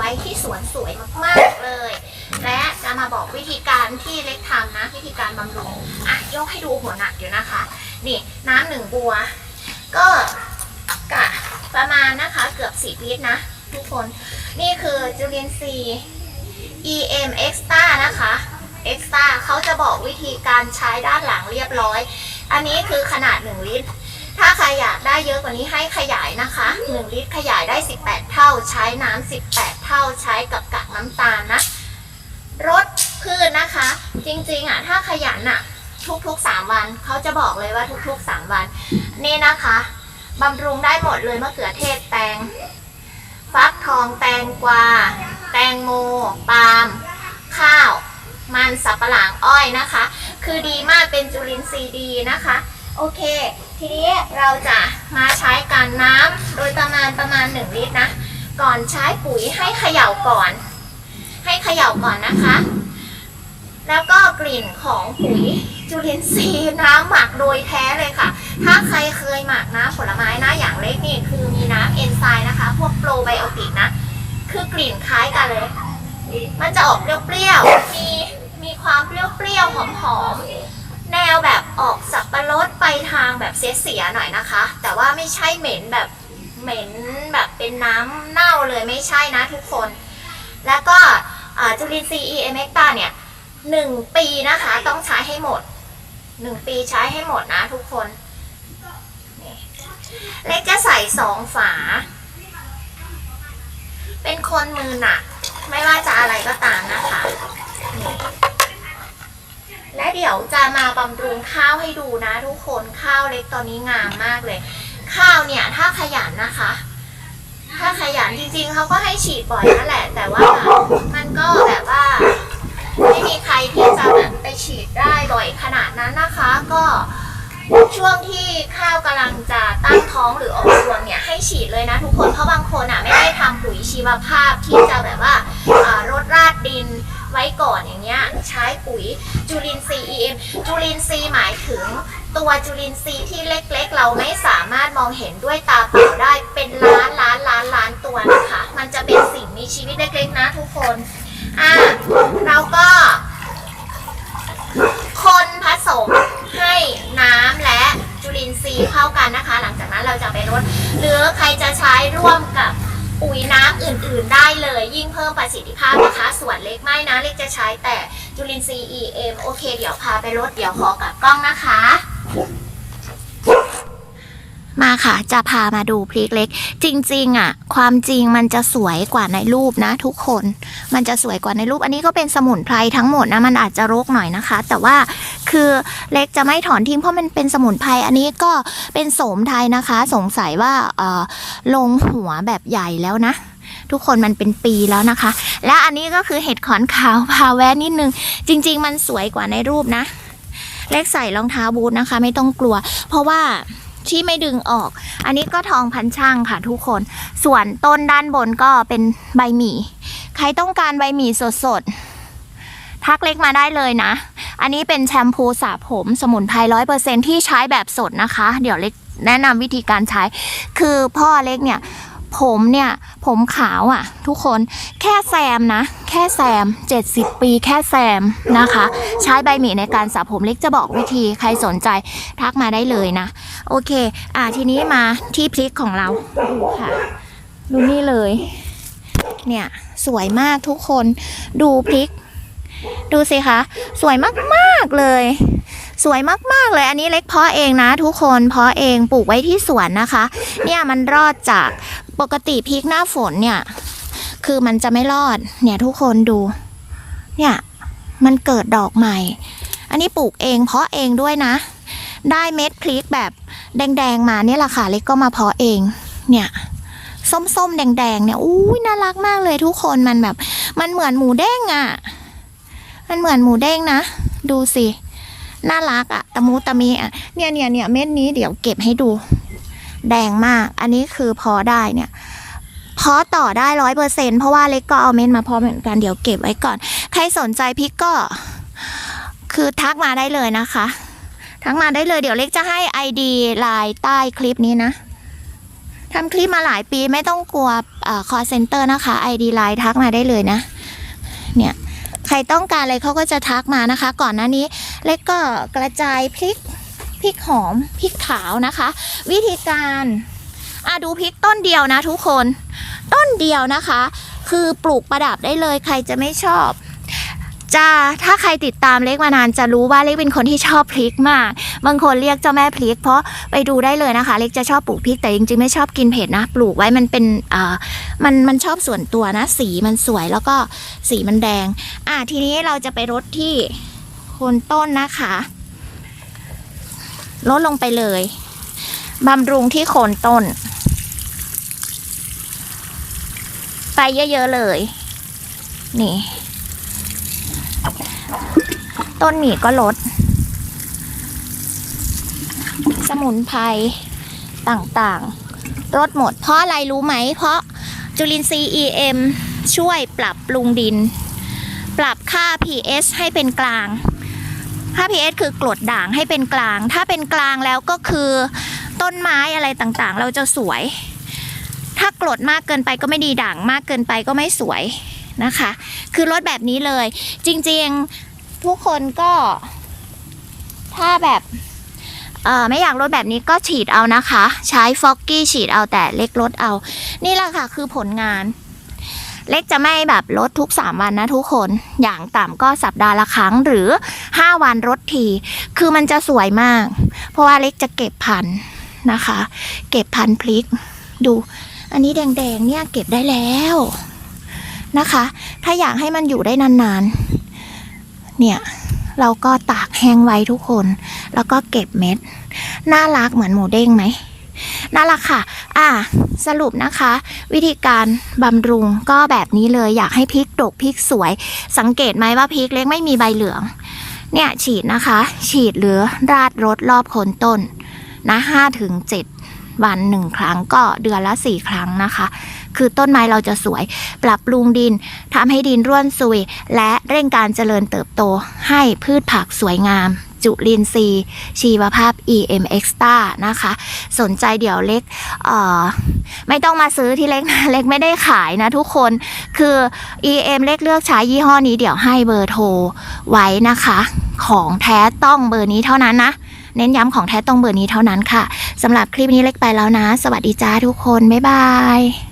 ไว้ที่สวนสวยมากๆเลย และจะมาบอกวิธีการที่เล็กทำนะ วิธีการบำรุงอะยกให้ดูหัวหนักอยู่นะคะ นี่น้ำหนึ่งบัว ก็กะประมาณนะคะเกือบสิบลิตรนะ ทุกคนนี่คือจุลินทรีย์ EM Extra นะคะ Extra เขาจะบอกวิธีการใช้ด้านหลังเรียบร้อย อันนี้คือขนาด 1 ลิตร ถ้าใครอยากได้เยอะกว่านี้ให้ขยายนะคะ 1 ลิตรขยายได้ 18 เท่า ใช้น้ำ18 เท่า ใช้กับกากน้ำตาลนะรดพืชนะคะ จริงๆอะถ้าขยันอะ ทุกๆ 3 วันเขาจะบอกเลยว่าทุกๆ 3 วัน นี่นะคะบำรุงได้หมดเลยมะเขือเทศแตง ฟักทองแตงกวา แตงโมปาล์มข้าว มันสับปะหลังอ้อยนะคะ คือดีมากเป็นจุลินทรีย์ดีนะคะ โอเค ทีนี้เราจะมาใช้การน้ำโดยประมาณประมาณ 1 ลิตรนะ ก่อนใช้ปุ๋ยให้เขย่าก่อน ให้เขย่าก่อนนะคะ แล้วก็กลิ่นของปุ๋ยจุลินทรีย์น้ำหมักโดยแท้เลยค่ะ ถ้าใครเคยหมักน้ำผลไม้นะอย่างเล็กนี่คือมีน้ำเอนไซม์นะคะ พวกโปรไบโอติกนะ คือกลิ่นคล้ายกันเลย มันจะออกเปรี้ยวๆ มีมีความเปรี้ยวๆ หอมๆ แนวแบบ ออกสับปะรดไปทางแบบเสียๆหน่อยนะคะ แต่ว่าไม่ใช่เหม็นแบบเหม็นแบบเป็นน้ำเน่าเลยไม่ใช่นะทุกคน แล้วก็จุลินทรีย์ e m e c t a เนี่ยหนึ่งปีนะคะต้องใช้ให้หมดหนึ่งปีใช้ให้หมดนะทุกคน เล็กจะใส่สองฝา เป็นคนมือหนัก ไม่ว่าจะอะไรก็ตามนะคะ และเดี๋ยวจะมาบำรุงข้าวให้ดูนะทุกคนข้าวเล็กตอนนี้งามมากเลย ข้าวเนี่ยถ้าขยันนะคะ ถ้าขยันจริงๆเขาก็ให้ฉีดบ่อยนั่นแหละ แต่ว่ามันก็แบบว่า ไม่มีใครที่จะแบบไปฉีดได้บ่อยขนาดนั้นนะคะ ก็ช่วงที่ข้าวกำลังจะตั้งท้องหรือออกรวงเนี่ยให้ฉีดเลยนะทุกคนเพราะบางคนอะไม่ได้ทำปุ๋ยชีวภาพที่จะแบบว่าอ่ารดราดดิน ไว้ก่อนอย่างเงี้ยใช้ปุ๋ยจุลินทรีย์ EM จุลินทรีย์หมายถึงตัวจุลินทรีย์ที่เล็กๆ เราไม่สามารถมองเห็นด้วยตาเปล่าได้เป็นล้านล้านล้านล้านตัวนะคะ มันจะเป็นสิ่งมีชีวิตเล็กๆ นะทุกคนอะเราก็ คนผสมให้น้ำและจุลินทรีย์เข้ากันนะคะ หลังจากนั้นเราจะไปรดหรือใครจะใช้ร่วมกับ ปุ๋ยน้ำอื่นๆได้เลย ยิ่งเพิ่มประสิทธิภาพนะคะ ส่วนเล็กไม่นะเล็กจะใช้แต่จุลินทรีย์ EM โอเค เดี๋ยวพาไปรถเดี๋ยวขอกลับกล้องนะคะ มาค่ะ จะพามาดูพริกเล็ก จริงๆอะ ความจริงมันจะสวยกว่าในรูปนะ ทุกคน มันจะสวยกว่าในรูป อันนี้ก็เป็นสมุนไพรทั้งหมดนะ มันอาจจะรกหน่อยนะคะ แต่ว่าคือเล็กจะไม่ถอนทิ้งเพราะมันเป็นสมุนไพร อันนี้ก็เป็นโสมไทยนะคะ สงสัยว่าเออลงหัวแบบใหญ่แล้วนะทุกคนมันเป็นปีแล้วนะคะ และอันนี้ก็คือเห็ดขอนขาวพาแวะนิดนึง จริง ๆ มันสวยกว่าในรูปนะ เล็กใส่รองเท้าบูทนะคะ ไม่ต้องกลัว เพราะว่า ที่ไม่ดึงออก อันนี้ก็ทองพันช่างค่ะทุกคน ส่วนต้นด้านบนก็เป็นใบหมี่ ใครต้องการใบหมี่สดๆ ทักเล็กมาได้เลยนะ อันนี้เป็นแชมพูสระผมสมุนไพรร้อยเปอร์เซ็นที่ใช้แบบสดนะคะ เดี๋ยวเล็กแนะนำวิธีการใช้ คือพ่อเล็กเนี่ย ผมเนี่ย ผมขาวอะ่ะ ทุกคนแค่แซมนะ แค่แซม 70 ปีแค่แซมนะคะ ใช้ใบหมี่ในการสระผมเล็กจะบอกวิธีใครสนใจทักมาได้เลยนะ โอเค อะทีนี้มาที่พริกของเราดูค่ะ ดูนี่เลย เนี่ย สวยมากทุกคนดูพริก ดูสิคะ สวยมาก ๆ เลย สวยมากๆเลยอันนี้เล็กเพาะเองนะ ทุกคนเพาะเองปลูกไว้ที่สวนนะคะ เนี่ยมันรอดจากปกติพริกหน้าฝนเนี่ย คือมันจะไม่รอด เนี่ยทุกคนดู เนี่ยมันเกิดดอกใหม่ อันนี้ปลูกเองเพาะเองด้วยนะ ได้เม็ดพริกแบบแดงๆมาเนี่ยแหละค่ะเล็กก็มาเพาะเอง เนี่ยส้มๆแดงๆเนี่ยอุ้ยน่ารักมากเลยทุกคนมันแบบ มันเหมือนหมูเด้งอะ่ะ มันเหมือนหมูเด้งนะ ดูสิ น่ารักอะ่ะตะมูตะมีอะเนี่ยเนี่ยเนี่ยเม็ดนี้เดี๋ยวเก็บให้ดู แดงมาก อันนี้คือพอได้เนี่ยเพาะต่อได้ร้อยเปอร์เซ็นเพราะว่าเล็กก็เอาเม็ดมาเพาะเหมือนกันเดี๋ยวเก็บไว้ก่อน ใครสนใจพริกก็ คือทักมาได้เลยนะคะ ทักมาได้เลยเดี๋ยวเล็กจะให้ ID ไลน์ใต้คลิปนี้นะทำคลิปมาหลายปีไม่ต้องกลัวคอเซ็นเตอร์นะคะ ID ไลน์ทักมาได้เลยนะ เนี่ย ใครต้องการอะไรเขาก็จะทักมานะคะ ก่อนหน้านี้ เล็กก็กระจายพริกพริกหอมพริกขาวนะคะ วิธีการอะดูพริกต้นเดียวนะ ทุกคนต้นเดียวนะคะ คือปลูกประดับได้เลยใครจะไม่ชอบ จะถ้าใครติดตามเล็กมานานจะรู้ว่าเล็กเป็นคนที่ชอบพริกมาก บางคนเรียกเจ้าแม่พริก เพราะไปดูได้เลยนะคะ เล็กจะชอบปลูกพริกแต่จริงๆไม่ชอบกินเผ็ดนะ ปลูกไว้มันเป็นอ่ามันมันชอบส่วนตัวนะ สีมันสวยแล้วก็สีมันแดง อะทีนี้เราจะไปรดที่ คนต้นนะคะ ลดลงไปเลยบำรุงที่โคนต้น ไปเยอะ ๆ เลย นี่ ต้นหมี่ก็ลด สมุนไพรต่างๆลดหมด เพราะอะไรรู้ไหม เพราะจุลินทรีย์ EM ช่วยปรับปรุงดิน ปรับค่า pH ให้เป็นกลาง ค่า pH คือกรดด่างให้เป็นกลาง ถ้าเป็นกลางแล้วก็คือต้นไม้อะไรต่างๆ เราจะสวย ถ้ากรดมากเกินไปก็ไม่ดีด่างมากเกินไปก็ไม่สวยนะคะ คือลดแบบนี้เลย จริงๆทุกคนก็ ถ้าแบบเออไม่อยากลดแบบนี้ก็ฉีดเอานะคะ ใช้ฟอกกี้ฉีดเอาแต่เล็กลดเอา นี่แหละค่ะคือผลงาน เล็กจะไม่แบบลดทุก 3 วันนะทุกคน อย่างต่ำก็สัปดาห์ละครั้งหรือ 5 วันลดที คือมันจะสวยมาก เพราะว่าเล็กจะเก็บพันนะคะ เก็บพันพริก ดู อันนี้แดงๆเนี่ยเก็บได้แล้วนะคะ ถ้าอยากให้มันอยู่ได้นานๆ เนี่ยเราก็ตากแห้งไว้ทุกคน แล้วก็เก็บเม็ด น่ารักเหมือนหมูเด้งไหมน่ารักค่ะ อะสรุปนะคะ วิธีการบำรุงก็แบบนี้เลยอยากให้พริกดกพริกสวย สังเกตไหมว่าพริกเล็กไม่มีใบเหลือง เนี่ยฉีดนะคะ ฉีดหรือราดรถรอบโคนต้นนะห้าถึงเจ็ดวันหนึ่งครั้งก็เดือนละสี่ครั้งนะคะ คือต้นไม้เราจะสวย ปรับปรุงดินทำให้ดินร่วนซุย และเร่งการเจริญเติบโตให้พืชผักสวยงาม จุลินทรีย์ ชีวภาพ EM Extra นะคะ สนใจเดี๋ยวเล็กเอ่อไม่ต้องมาซื้อที่เล็กนะเล็กไม่ได้ขายนะทุกคนคือ EM เล็กเลือกใช้ยี่ห้อนี้เดี๋ยวให้เบอร์โทรไว้นะคะ ของแท้ต้องเบอร์นี้เท่านั้นนะเน้นย้ำของแท้ต้องเบอร์นี้เท่านั้นค่ะสำหรับคลิปนี้เล็กไปแล้วนะ สวัสดีจ้าทุกคน บ๊ายบาย